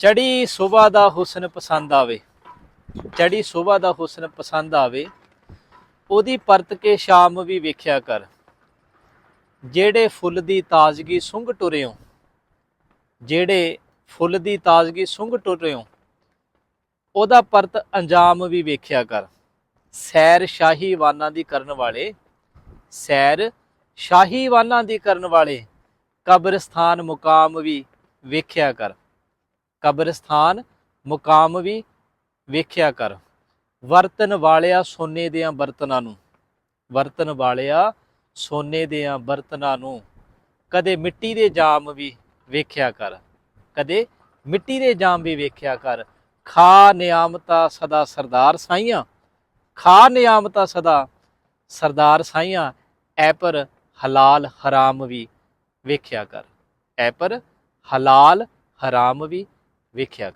ਚੜੀ ਸੁਬਾ ਦਾ ਹੁਸਨ ਪਸੰਦ ਆਵੇ। ਚੜੀ ਸੁਬਾ ਦਾ ਹੁਸਨ ਪਸੰਦ ਆਵੇ, ਉਹਦੀ ਪਰਤ ਕੇ ਸ਼ਾਮ ਵੀ ਵੇਖਿਆ ਕਰ। ਜਿਹੜੇ ਫੁੱਲ ਦੀ ਤਾਜ਼ਗੀ ਸੁੰਘ ਟੁਰਿਓ, ਜਿਹੜੇ ਫੁੱਲ ਦੀ ਤਾਜ਼ਗੀ ਸੁੰਘ ਟੁਰਿਓ, ਉਹਦਾ ਪਰਤ ਅੰਜਾਮ ਵੀ ਵੇਖਿਆ ਕਰ। ਸੈਰ ਸ਼ਾਹੀਵਾਨਾਂ ਦੀ ਕਰਨ ਵਾਲੇ, ਸੈਰ ਸ਼ਾਹੀਵਾਨਾਂ ਦੀ ਕਰਨ ਵਾਲੇ ਕਬਰਸਥਾਨ ਮੁਕਾਮ ਵੀ ਵੇਖਿਆ ਕਰ। ਕਬਰਸਤਾਨ ਮੁਕਾਮ ਵੀ ਵੇਖਿਆ ਕਰ। ਵਰਤਨ ਵਾਲਿਆ ਸੋਨੇ ਦਿਆਂ ਬਰਤਨਾਂ ਨੂੰ। ਵਰਤਨ ਵਾਲਿਆ ਸੋਨੇ ਦਿਆਂ ਬਰਤਨਾਂ ਨੂੰ ਕਦੇ ਮਿੱਟੀ ਦੇ ਜਾਮ ਵੀ ਵੇਖਿਆ ਕਰ। ਕਦੇ ਮਿੱਟੀ ਦੇ ਜਾਮ ਵੀ ਵੇਖਿਆ ਕਰ। ਖਾ ਨਿਆਮਤਾ ਸਦਾ ਸਰਦਾਰ ਸਾਈਆਂ। ਖਾ ਨਿਆਮਤਾ ਸਦਾ ਸਰਦਾਰ ਸਾਈਆਂ। ਐ ਪਰ ਹਲਾਲ ਹਰਾਮ ਵੀ ਵੇਖਿਆ ਕਰ। ਐ ਪਰ ਹਲਾਲ ਹਰਾਮ ਵੀ ਵੇਖਿਆ ਕਰ